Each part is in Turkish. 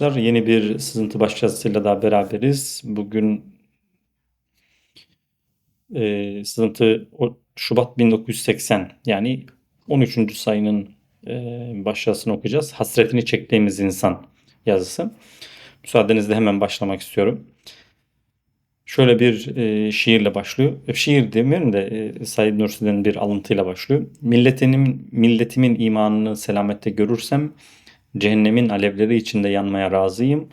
Yeni bir sızıntı başyazısıyla daha beraberiz. Bugün e, sızıntı o, Şubat 1980 yani 13. sayının e, başyazısını okuyacağız. Hasretini çektiğimiz insan yazısı. Müsaadenizle hemen başlamak istiyorum. Şöyle bir e, şiirle başlıyor. E, şiir demiyorum da e, Said Nursi'den bir alıntıyla başlıyor. Milletimin, milletimin imanını selamette görürsem cehennemin alevleri içinde yanmaya razıyım.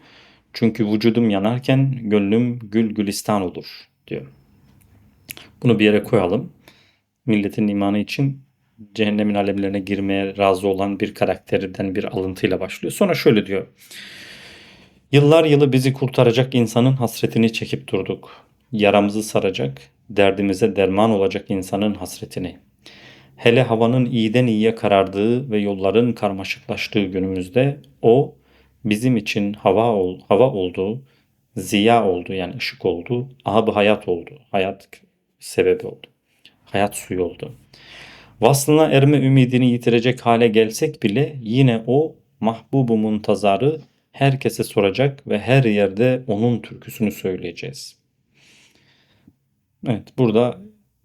Çünkü vücudum yanarken gönlüm gül gülistan olur diyor. Bunu bir yere koyalım. Milletin imanı için cehennemin alevlerine girmeye razı olan bir karakterden bir alıntıyla başlıyor. Sonra şöyle diyor. Yıllar yılı bizi kurtaracak insanın hasretini çekip durduk. Yaramızı saracak, derdimize derman olacak insanın hasretini. Hele havanın iyiden iyiye karardığı ve yolların karmaşıklaştığı günümüzde o bizim için hava ol, hava oldu, ziya oldu yani ışık oldu, ahab hayat oldu, hayat sebebi oldu, hayat suyu oldu. Vaslına erme ümidini yitirecek hale gelsek bile yine o mahbubu muntazarı herkese soracak ve her yerde onun türküsünü söyleyeceğiz. Evet burada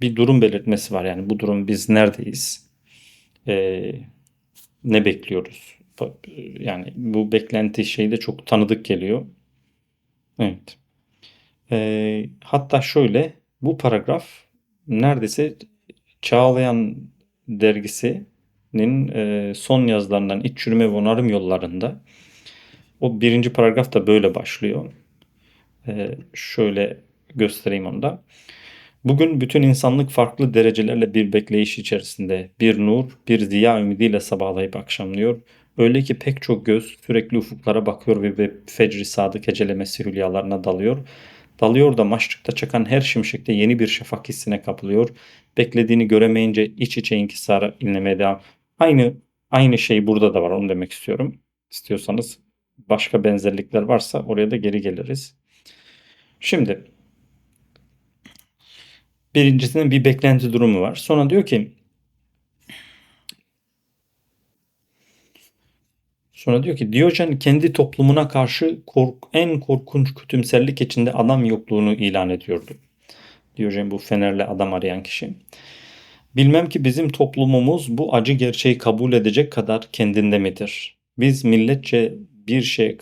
bir durum belirtmesi var. Yani bu durum biz neredeyiz? Ee, ne bekliyoruz? Yani bu beklenti şey de çok tanıdık geliyor. Evet. Ee, hatta şöyle bu paragraf neredeyse Çağlayan dergisinin e, son yazılarından iç çürüme ve onarım yollarında o birinci paragraf da böyle başlıyor. Ee, şöyle göstereyim onu da. Bugün bütün insanlık farklı derecelerle bir bekleyiş içerisinde bir nur, bir ziya ümidiyle sabahlayıp akşamlıyor. Öyle ki pek çok göz sürekli ufuklara bakıyor ve fecri sadık hecelemesi hülyalarına dalıyor. Dalıyor da maçlıkta çakan her şimşekte yeni bir şafak hissine kapılıyor. Beklediğini göremeyince iç içe inkisara inlemeye devam. Aynı aynı şey burada da var onu demek istiyorum. İstiyorsanız başka benzerlikler varsa oraya da geri geliriz. Şimdi birincisinin bir beklenti durumu var. Sonra diyor ki Sonra diyor ki Diyojen kendi toplumuna karşı kork, en korkunç kötümserlik içinde adam yokluğunu ilan ediyordu. Diyojen bu Fener'le adam arayan kişi. Bilmem ki bizim toplumumuz bu acı gerçeği kabul edecek kadar kendinde midir? Biz milletçe bir şey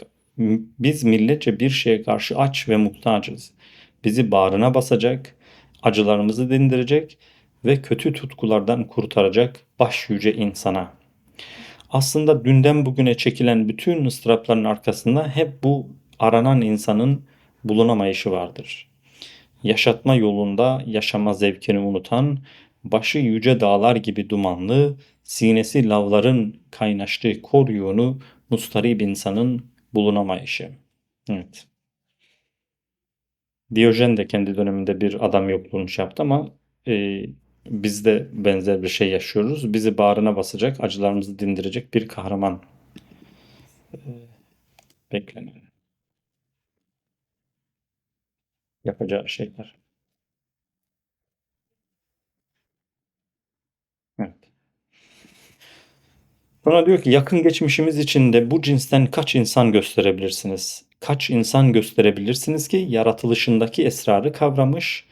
biz milletçe bir şeye karşı aç ve muhtacız. Bizi bağrına basacak, acılarımızı dindirecek ve kötü tutkulardan kurtaracak baş yüce insana. Aslında dünden bugüne çekilen bütün ıstırapların arkasında hep bu aranan insanın bulunamayışı vardır. Yaşatma yolunda yaşama zevkini unutan, başı yüce dağlar gibi dumanlı, sinesi lavların kaynaştığı kor yoğunu mustarip insanın bulunamayışı. Evet. Diyojen de kendi döneminde bir adam yokluğunu şey yaptı ama e, biz de benzer bir şey yaşıyoruz. Bizi bağrına basacak, acılarımızı dindirecek bir kahraman e, beklenen. Yapacağı şeyler. Sonra diyor ki yakın geçmişimiz içinde bu cinsten kaç insan gösterebilirsiniz? Kaç insan gösterebilirsiniz ki yaratılışındaki esrarı kavramış,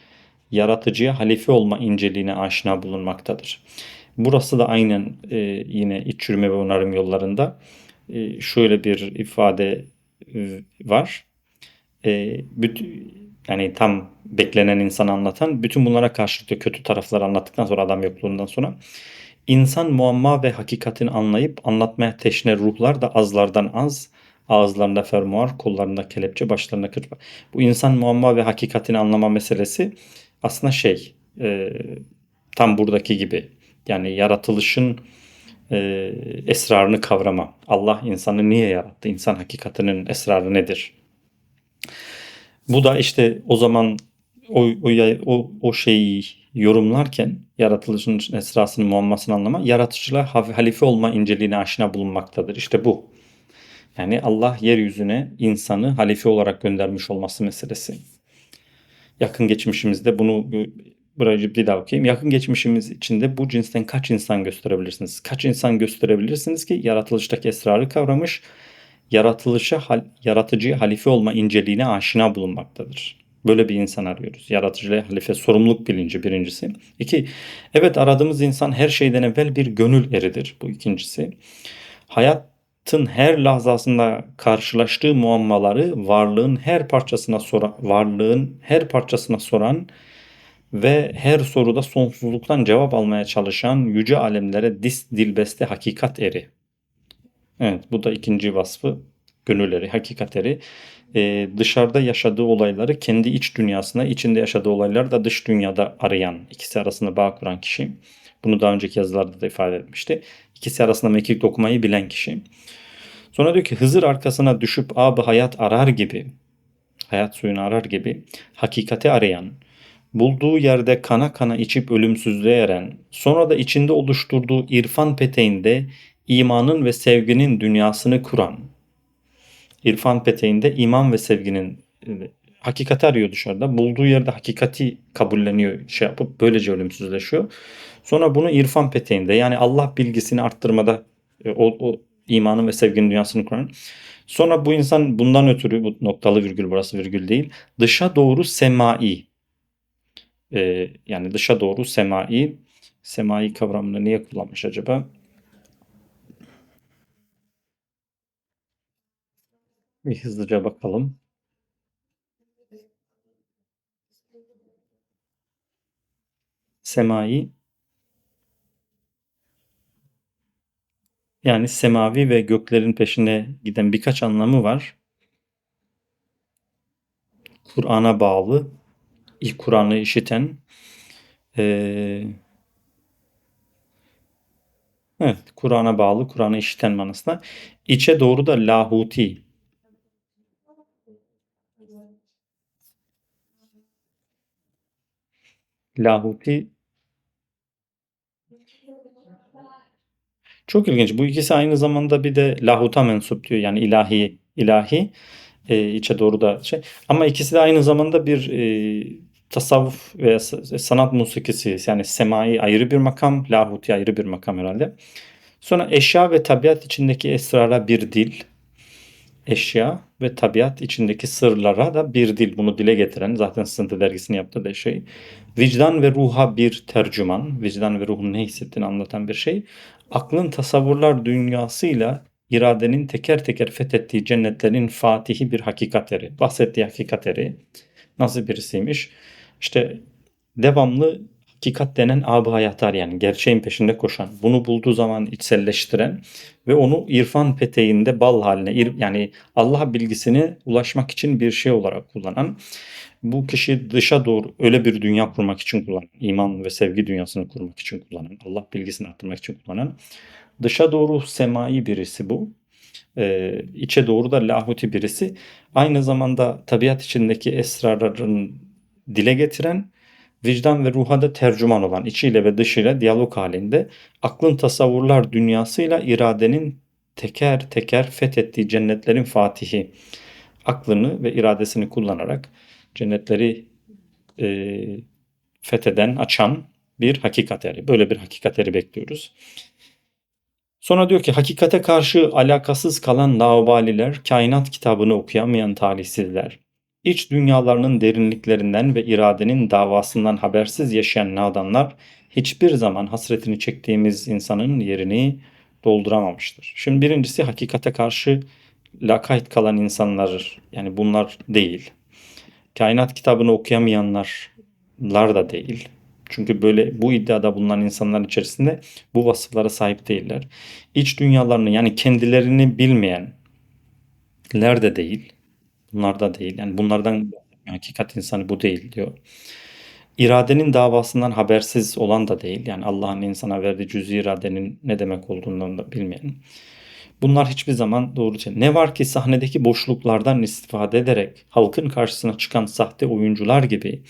yaratıcıya halife olma inceliğine aşina bulunmaktadır. Burası da aynen e, yine iç çürüme ve onarım yollarında e, şöyle bir ifade e, var. E, bütün, yani tam beklenen insanı anlatan bütün bunlara karşılık kötü tarafları anlattıktan sonra adam yokluğundan sonra İnsan muamma ve hakikatini anlayıp anlatmaya teşne ruhlar da azlardan az, ağızlarında fermuar, kollarında kelepçe, başlarında kırpa. Bu insan muamma ve hakikatini anlama meselesi aslında şey, e, tam buradaki gibi. Yani yaratılışın e, esrarını kavrama. Allah insanı niye yarattı? İnsan hakikatinin esrarı nedir? Bu da işte o zaman o, o, o, o şeyi yorumlarken yaratılışın esrasını muammasını anlama, yaratıcılığa halife olma inceliğine aşina bulunmaktadır. İşte bu. Yani Allah yeryüzüne insanı halife olarak göndermiş olması meselesi. Yakın geçmişimizde bunu burayı bir daha okuyayım. Yakın geçmişimiz içinde bu cinsten kaç insan gösterebilirsiniz? Kaç insan gösterebilirsiniz ki yaratılıştaki esrarı kavramış, yaratılışa, hal, yaratıcıya halife olma inceliğine aşina bulunmaktadır. Böyle bir insan arıyoruz. Yaratıcıya halife sorumluluk bilinci birincisi. İki, evet aradığımız insan her şeyden evvel bir gönül eridir. Bu ikincisi. Hayatın her lahzasında karşılaştığı muammaları varlığın her parçasına soran, varlığın her parçasına soran ve her soruda sonsuzluktan cevap almaya çalışan yüce alemlere dis dilbeste hakikat eri. Evet bu da ikinci vasfı gönül eri, hakikat eri. Ee, dışarıda yaşadığı olayları kendi iç dünyasına, içinde yaşadığı olayları da dış dünyada arayan, ikisi arasında bağ kuran kişi. Bunu daha önceki yazılarda da ifade etmişti. İkisi arasında mekik okumayı bilen kişi. Sonra diyor ki Hızır arkasına düşüp abı hayat arar gibi, hayat suyunu arar gibi hakikati arayan, bulduğu yerde kana kana içip ölümsüzlüğe eren, sonra da içinde oluşturduğu irfan peteğinde imanın ve sevginin dünyasını kuran, irfan peteğinde iman ve sevginin e, hakikati arıyor dışarıda. Bulduğu yerde hakikati kabulleniyor, şey yapıp böylece ölümsüzleşiyor. Sonra bunu irfan peteğinde yani Allah bilgisini arttırmada e, o, o imanın ve sevginin dünyasını kuran. Sonra bu insan bundan ötürü bu noktalı virgül burası virgül değil. Dışa doğru semai e, yani dışa doğru semai semai kavramını niye kullanmış acaba? Bir hızlıca bakalım. Semai yani semavi ve göklerin peşine giden birkaç anlamı var. Kur'an'a bağlı, ilk Kur'an'ı işiten, ee, evet, Kur'an'a bağlı, Kur'an'ı işiten manasında. İçe doğru da lahuti, lahuti çok ilginç. Bu ikisi aynı zamanda bir de lahuta mensup diyor. Yani ilahi, ilahi e, içe doğru da şey. Ama ikisi de aynı zamanda bir e, tasavvuf veya sanat musikisi yani semai ayrı bir makam, lahuti ayrı bir makam herhalde. Sonra eşya ve tabiat içindeki esrara bir dil, eşya ve tabiat içindeki sırlara da bir dil bunu dile getiren zaten Sınıfı dergisini yaptığı da şey. Vicdan ve ruha bir tercüman, vicdan ve ruhun ne hissettiğini anlatan bir şey. Aklın tasavvurlar dünyasıyla iradenin teker teker fethettiği cennetlerin fatihi bir hakikat eri. Bahsettiği hakikat eri nasıl birisiymiş? İşte devamlı hakikat denen ab hayatlar yani gerçeğin peşinde koşan, bunu bulduğu zaman içselleştiren ve onu irfan peteğinde bal haline yani Allah bilgisine ulaşmak için bir şey olarak kullanan bu kişi dışa doğru öyle bir dünya kurmak için kullanan, iman ve sevgi dünyasını kurmak için kullanan, Allah bilgisini arttırmak için kullanan dışa doğru semai birisi bu. Ee, içe doğru da lahuti birisi. Aynı zamanda tabiat içindeki esrarların dile getiren vicdan ve ruha da tercüman olan içiyle ve dışıyla diyalog halinde aklın tasavvurlar dünyasıyla iradenin teker teker fethettiği cennetlerin fatihi aklını ve iradesini kullanarak cennetleri e, fetheden, açan bir hakikat eri. Böyle bir hakikat eri bekliyoruz. Sonra diyor ki hakikate karşı alakasız kalan laubaliler, kainat kitabını okuyamayan talihsizler, İç dünyalarının derinliklerinden ve iradenin davasından habersiz yaşayan nadanlar hiçbir zaman hasretini çektiğimiz insanın yerini dolduramamıştır. Şimdi birincisi hakikate karşı lakayt kalan insanlar yani bunlar değil. Kainat kitabını okuyamayanlar da değil. Çünkü böyle bu iddiada bulunan insanlar içerisinde bu vasıflara sahip değiller. İç dünyalarını yani kendilerini bilmeyenler de değil. Bunlar da değil. Yani bunlardan hakikat insanı bu değil diyor. İradenin davasından habersiz olan da değil. Yani Allah'ın insana verdiği cüz iradenin ne demek olduğundan da bilmeyen. Bunlar hiçbir zaman doğru değil. Ne var ki sahnedeki boşluklardan istifade ederek halkın karşısına çıkan sahte oyuncular gibi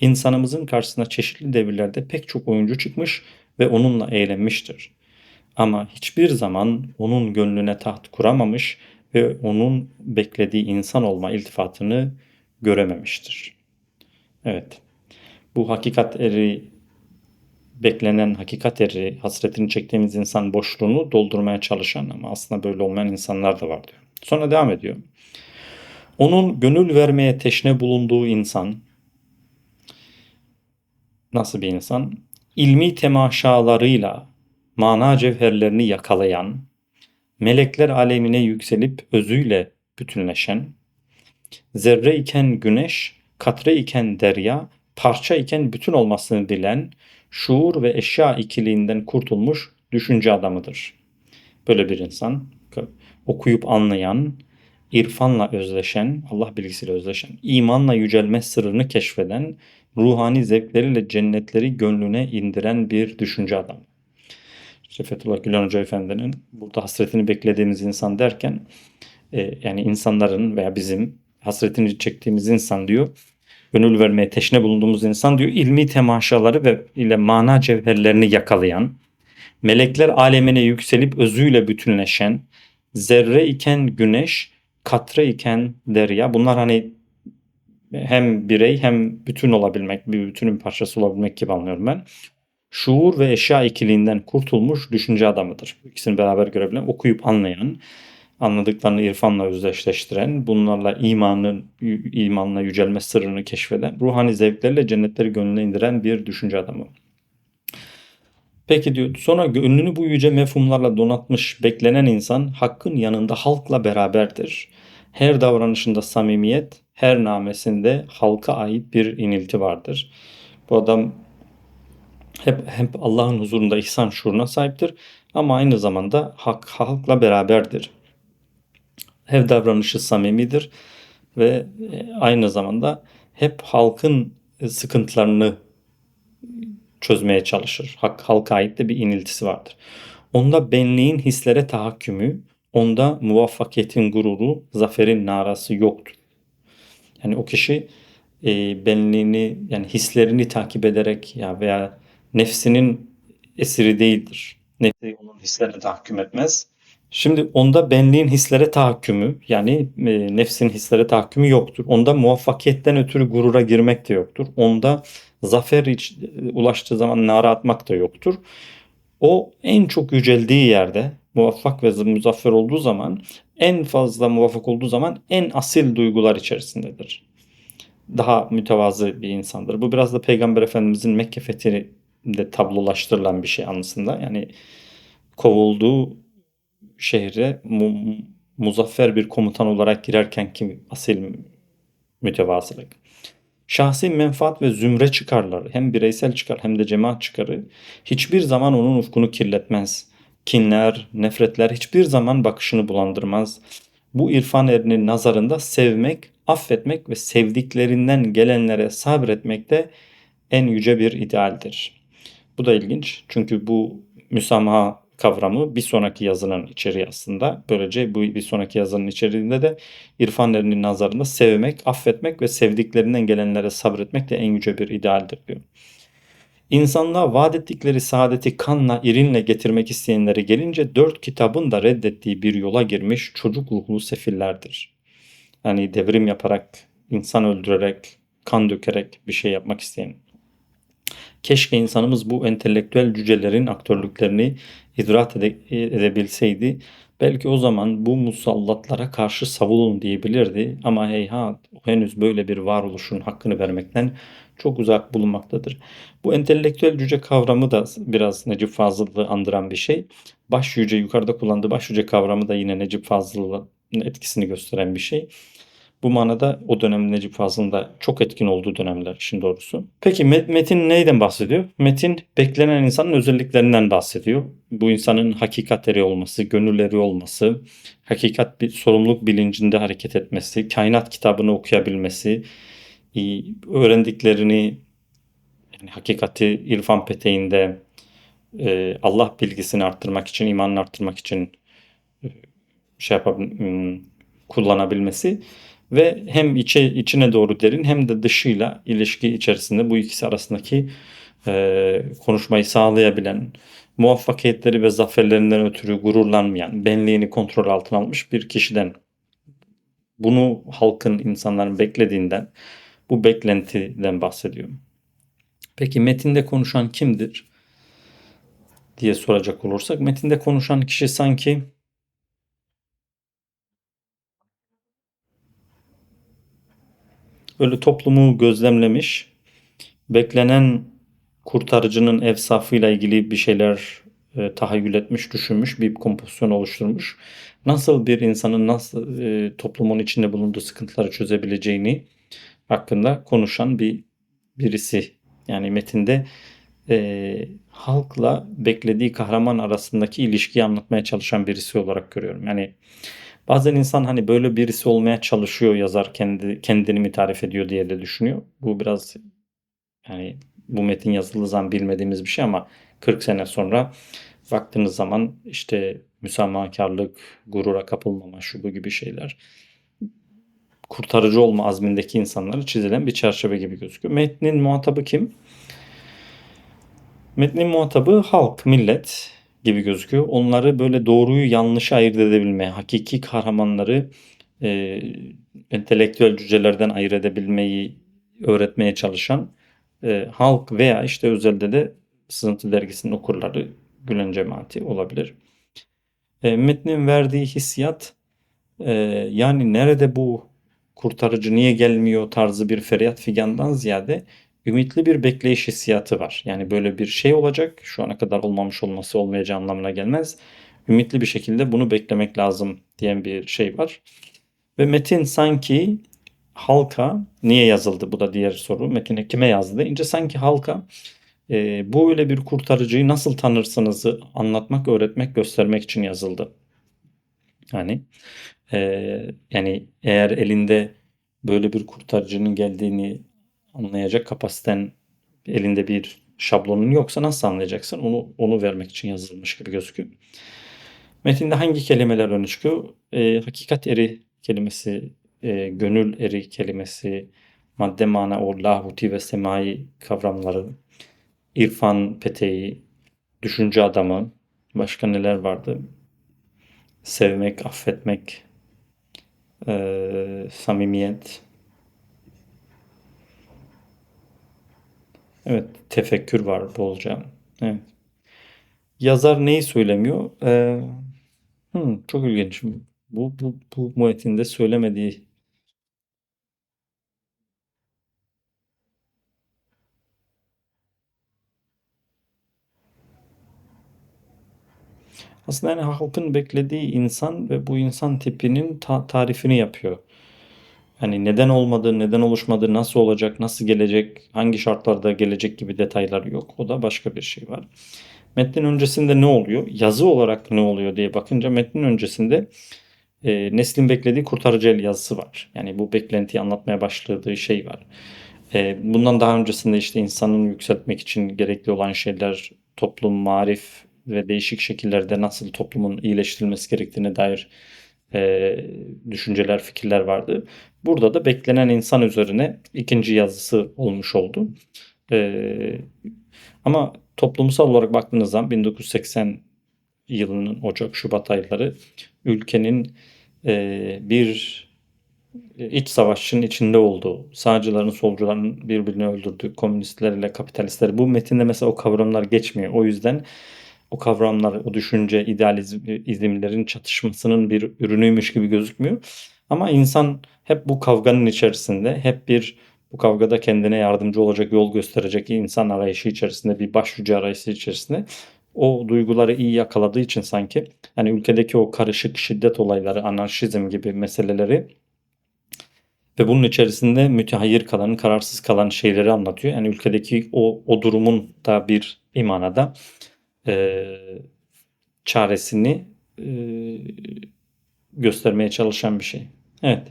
insanımızın karşısına çeşitli devirlerde pek çok oyuncu çıkmış ve onunla eğlenmiştir. Ama hiçbir zaman onun gönlüne taht kuramamış ve onun beklediği insan olma iltifatını görememiştir. Evet. Bu hakikat eri beklenen hakikat eri, hasretini çektiğimiz insan boşluğunu doldurmaya çalışan ama aslında böyle olmayan insanlar da var diyor. Sonra devam ediyor. Onun gönül vermeye teşne bulunduğu insan nasıl bir insan? İlmi temaşalarıyla mana cevherlerini yakalayan, melekler alemine yükselip özüyle bütünleşen, zerre iken güneş, katre iken derya, parça iken bütün olmasını dilen, şuur ve eşya ikiliğinden kurtulmuş düşünce adamıdır. Böyle bir insan, okuyup anlayan, irfanla özleşen, Allah bilgisiyle özleşen, imanla yücelme sırrını keşfeden, ruhani zevkleriyle cennetleri gönlüne indiren bir düşünce adamı. İşte Fethullah Gülen Hoca Efendi'nin burada hasretini beklediğimiz insan derken e, yani insanların veya bizim hasretini çektiğimiz insan diyor gönül vermeye teşne bulunduğumuz insan diyor ilmi temaşaları ve ile mana cevherlerini yakalayan melekler alemine yükselip özüyle bütünleşen zerre iken güneş katre iken derya bunlar hani hem birey hem bütün olabilmek, bir bütünün parçası olabilmek gibi anlıyorum ben. Şuur ve eşya ikiliğinden kurtulmuş düşünce adamıdır. İkisini beraber görebilen, okuyup anlayan, anladıklarını irfanla özdeşleştiren, bunlarla imanın imanla yücelme sırrını keşfeden, ruhani zevklerle cennetleri gönlüne indiren bir düşünce adamı. Peki diyor sonra gönlünü bu yüce mefhumlarla donatmış beklenen insan hakkın yanında halkla beraberdir. Her davranışında samimiyet, her namesinde halka ait bir inilti vardır. Bu adam hep, hep Allah'ın huzurunda ihsan şuuruna sahiptir ama aynı zamanda hak, halkla beraberdir. Her davranışı samimidir ve e, aynı zamanda hep halkın sıkıntılarını çözmeye çalışır. Hak, halka ait de bir iniltisi vardır. Onda benliğin hislere tahakkümü, onda muvaffakiyetin gururu, zaferin narası yoktur. Yani o kişi e, benliğini yani hislerini takip ederek ya veya nefsinin esiri değildir. Nefsi onun hislerine tahakküm etmez. Şimdi onda benliğin hislere tahakkümü yani e, nefsin hislere tahakkümü yoktur. Onda muvaffakiyetten ötürü gurura girmek de yoktur. Onda zafer iç, ulaştığı zaman nara atmak da yoktur. O en çok yüceldiği yerde muvaffak ve muzaffer olduğu zaman en fazla muvaffak olduğu zaman en asil duygular içerisindedir. Daha mütevazı bir insandır. Bu biraz da Peygamber Efendimizin Mekke fethinde tablolaştırılan bir şey anısında. Yani kovulduğu şehre mu, muzaffer bir komutan olarak girerken ki asil mütevazılık. Şahsi menfaat ve zümre çıkarları hem bireysel çıkar hem de cemaat çıkarı hiçbir zaman onun ufkunu kirletmez. Kinler, nefretler hiçbir zaman bakışını bulandırmaz. Bu irfan erinin nazarında sevmek, affetmek ve sevdiklerinden gelenlere sabretmek de en yüce bir idealdir. Bu da ilginç çünkü bu müsamaha kavramı bir sonraki yazının içeriği aslında. Böylece bu bir sonraki yazının içeriğinde de irfan erinin nazarında sevmek, affetmek ve sevdiklerinden gelenlere sabretmek de en yüce bir idealdir diyor. İnsanlığa vaat ettikleri saadeti kanla, irinle getirmek isteyenlere gelince dört kitabın da reddettiği bir yola girmiş çocuk ruhlu sefillerdir. Yani devrim yaparak, insan öldürerek, kan dökerek bir şey yapmak isteyen. Keşke insanımız bu entelektüel cücelerin aktörlüklerini idrak ede edebilseydi belki o zaman bu musallatlara karşı savunun diyebilirdi ama heyhat henüz böyle bir varoluşun hakkını vermekten çok uzak bulunmaktadır. Bu entelektüel cüce kavramı da biraz Necip Fazıl'ı andıran bir şey. Baş yüce yukarıda kullandığı baş yüce kavramı da yine Necip Fazıl'ın etkisini gösteren bir şey. Bu manada o dönem Necip Fazıl'ın da çok etkin olduğu dönemler işin doğrusu. Peki Metin neyden bahsediyor? Metin beklenen insanın özelliklerinden bahsediyor. Bu insanın hakikat eri olması, gönülleri olması, hakikat bir sorumluluk bilincinde hareket etmesi, kainat kitabını okuyabilmesi, öğrendiklerini yani hakikati irfan peteğinde e, Allah bilgisini arttırmak için, imanını arttırmak için e, şey yapabil, kullanabilmesi ve hem içe içine doğru derin hem de dışıyla ilişki içerisinde bu ikisi arasındaki e, konuşmayı sağlayabilen, muvaffakiyetleri ve zaferlerinden ötürü gururlanmayan, benliğini kontrol altına almış bir kişiden bunu halkın, insanların beklediğinden, bu beklentiden bahsediyorum. Peki metinde konuşan kimdir? diye soracak olursak metinde konuşan kişi sanki böyle toplumu gözlemlemiş, beklenen kurtarıcının evsafıyla ilgili bir şeyler e, tahayyül etmiş, düşünmüş, bir kompozisyon oluşturmuş. Nasıl bir insanın nasıl e, toplumun içinde bulunduğu sıkıntıları çözebileceğini hakkında konuşan bir birisi. Yani metinde e, halkla beklediği kahraman arasındaki ilişkiyi anlatmaya çalışan birisi olarak görüyorum. Yani bazen insan hani böyle birisi olmaya çalışıyor yazar kendi kendini mi tarif ediyor diye de düşünüyor. Bu biraz yani bu metin yazıldığı zaman bilmediğimiz bir şey ama 40 sene sonra baktığınız zaman işte müsamahakarlık, gurura kapılmama, şu bu gibi şeyler kurtarıcı olma azmindeki insanlara çizilen bir çerçeve gibi gözüküyor. Metnin muhatabı kim? Metnin muhatabı halk, millet gibi gözüküyor. Onları böyle doğruyu yanlışı ayırt edebilmeye, hakiki kahramanları e, entelektüel cücelerden ayırt edebilmeyi öğretmeye çalışan e, halk veya işte özelde de Sızıntı Dergisi'nin okurları Gülen cemaati olabilir. E, metnin verdiği hissiyat e, yani nerede bu kurtarıcı niye gelmiyor tarzı bir feryat figandan ziyade ümitli bir bekleyiş hissiyatı var. Yani böyle bir şey olacak. Şu ana kadar olmamış olması olmayacağı anlamına gelmez. Ümitli bir şekilde bunu beklemek lazım diyen bir şey var. Ve metin sanki halka niye yazıldı? Bu da diğer soru. Metine kime yazdı deyince sanki halka e, bu öyle bir kurtarıcıyı nasıl tanırsınızı anlatmak, öğretmek, göstermek için yazıldı. Yani e, yani eğer elinde böyle bir kurtarıcının geldiğini anlayacak kapasiten elinde bir şablonun yoksa nasıl anlayacaksın? Onu onu vermek için yazılmış gibi gözüküyor. Metinde hangi kelimeler öne çıkıyor? E, hakikat eri kelimesi, e, gönül eri kelimesi, madde mana o lahuti ve semai kavramları, irfan peteği, düşünce adamı, başka neler vardı? Sevmek, affetmek, e, samimiyet, Evet, tefekkür var bolca. Evet. Yazar neyi söylemiyor? Ee, hmm, çok ilginç. Bu, bu, bu Muhittin söylemediği aslında yani halkın beklediği insan ve bu insan tipinin ta- tarifini yapıyor. Hani neden olmadı, neden oluşmadı, nasıl olacak, nasıl gelecek, hangi şartlarda gelecek gibi detaylar yok. O da başka bir şey var. Metnin öncesinde ne oluyor? Yazı olarak ne oluyor diye bakınca metnin öncesinde e, neslin beklediği kurtarıcı el yazısı var. Yani bu beklentiyi anlatmaya başladığı şey var. E, bundan daha öncesinde işte insanın yükseltmek için gerekli olan şeyler toplum, marif ve değişik şekillerde nasıl toplumun iyileştirilmesi gerektiğine dair e, düşünceler, fikirler vardı. Burada da beklenen insan üzerine ikinci yazısı olmuş oldu. E, ama toplumsal olarak baktığınız zaman 1980 yılının Ocak, Şubat ayları ülkenin e, bir iç savaşın içinde olduğu, sağcıların, solcuların birbirini öldürdüğü, komünistlerle kapitalistler. Bu metinde mesela o kavramlar geçmiyor. O yüzden o kavramlar, o düşünce, idealizmlerin çatışmasının bir ürünüymüş gibi gözükmüyor. Ama insan hep bu kavganın içerisinde, hep bir bu kavgada kendine yardımcı olacak, yol gösterecek insan arayışı içerisinde, bir başucu arayışı içerisinde o duyguları iyi yakaladığı için sanki hani ülkedeki o karışık şiddet olayları, anarşizm gibi meseleleri ve bunun içerisinde mütehayyir kalan, kararsız kalan şeyleri anlatıyor. Yani ülkedeki o, o durumun da bir imanada e, çaresini e, göstermeye çalışan bir şey. Evet.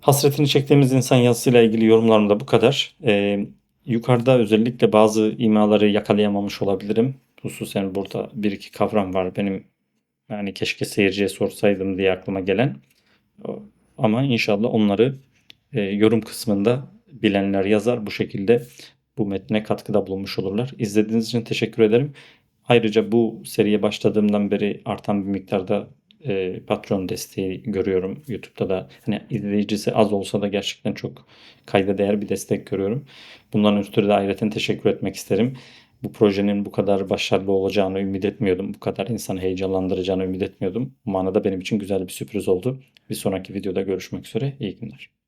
Hasretini çektiğimiz insan yazısıyla ilgili yorumlarım da bu kadar. Ee, yukarıda özellikle bazı imaları yakalayamamış olabilirim. Hususen burada bir iki kavram var benim yani keşke seyirciye sorsaydım diye aklıma gelen. Ama inşallah onları e, yorum kısmında bilenler yazar. Bu şekilde bu metne katkıda bulunmuş olurlar. İzlediğiniz için teşekkür ederim. Ayrıca bu seriye başladığımdan beri artan bir miktarda e, Patreon desteği görüyorum. YouTube'da da hani izleyicisi az olsa da gerçekten çok kayda değer bir destek görüyorum. Bundan ötürü de ayrıca teşekkür etmek isterim. Bu projenin bu kadar başarılı olacağını ümit etmiyordum. Bu kadar insanı heyecanlandıracağını ümit etmiyordum. Bu manada benim için güzel bir sürpriz oldu. Bir sonraki videoda görüşmek üzere. İyi günler.